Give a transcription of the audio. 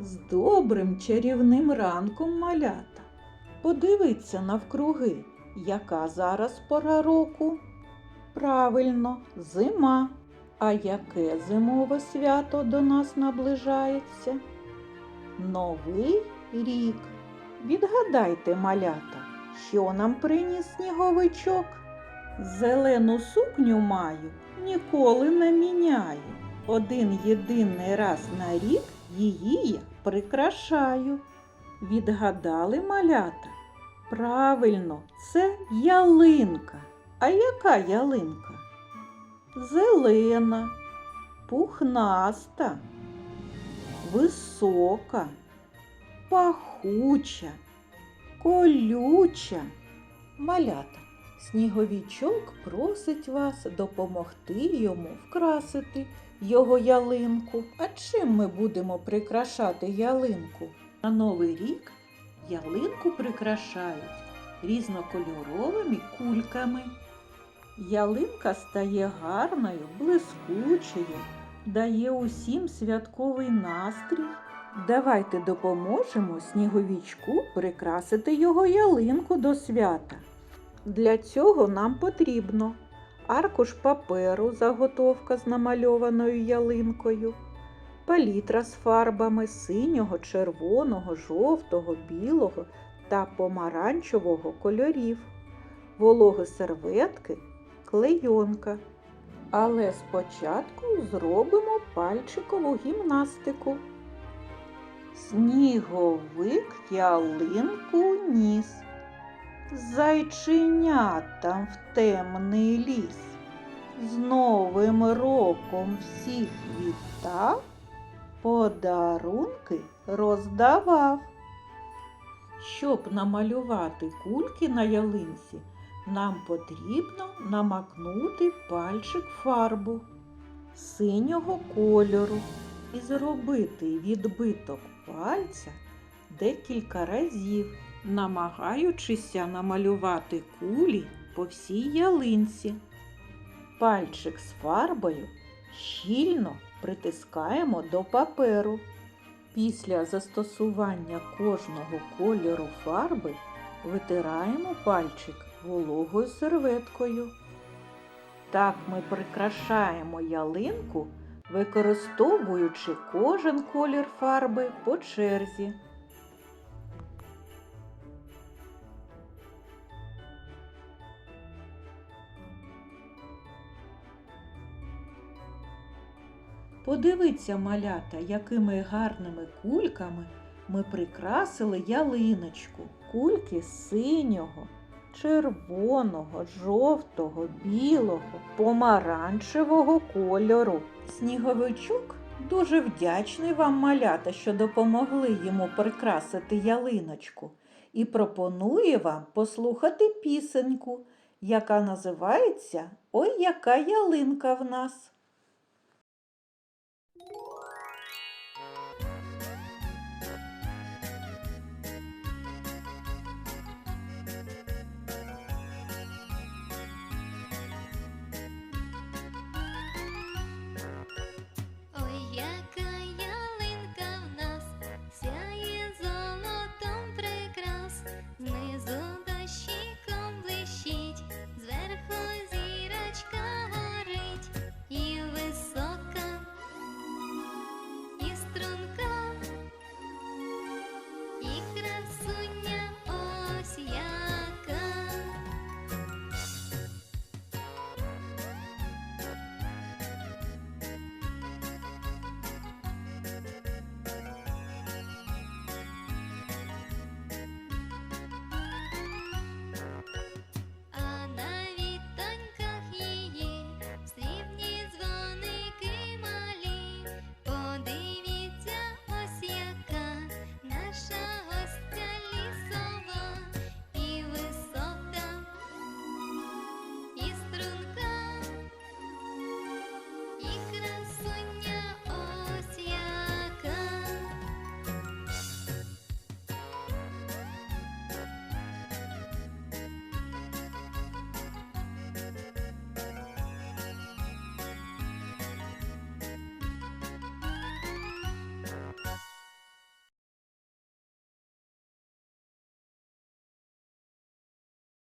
З добрим чарівним ранком малята. Подивіться навкруги, яка зараз пора року. Правильно, зима. А яке зимове свято до нас наближається? Новий рік. Відгадайте, малята, що нам приніс сніговичок? Зелену сукню маю, ніколи не міняю. Один єдиний раз на рік її я прикрашаю. Відгадали малята? Правильно, це ялинка. А яка ялинка? Зелена, пухнаста, висока, пахуча, колюча. Малята, сніговічок просить вас допомогти йому вкрасити його ялинку. А чим ми будемо прикрашати ялинку? На Новий рік ялинку прикрашають різнокольоровими кульками. Ялинка стає гарною, блискучою, дає усім святковий настрій. Давайте допоможемо сніговічку прикрасити його ялинку до свята. Для цього нам потрібно аркуш паперу, заготовка з намальованою ялинкою, палітра з фарбами синього, червоного, жовтого, білого та помаранчевого кольорів, вологі серветки, клейонка. Але спочатку зробимо пальчикову гімнастику. Сніговик ялинку ніс, зайченятам в темний ліс. З Новим роком всіх вітав, подарунки роздавав. Щоб намалювати кульки на ялинці, нам потрібно намакнути пальчик фарбу синього кольору і зробити відбиток пальця декілька разів, намагаючися намалювати кулі по всій ялинці. Пальчик з фарбою щільно притискаємо до паперу. Після застосування кожного кольору фарби витираємо пальчик вологою серветкою. Так ми прикрашаємо ялинку, використовуючи кожен колір фарби по черзі. Подивіться, малята, якими гарними кульками ми прикрасили ялиночку. Кульки синього, червоного, жовтого, білого, помаранчевого кольору. Сніговичок дуже вдячний вам, малята, що допомогли йому прикрасити ялиночку, і пропонує вам послухати пісеньку, яка називається Ой, яка ялинка в нас. you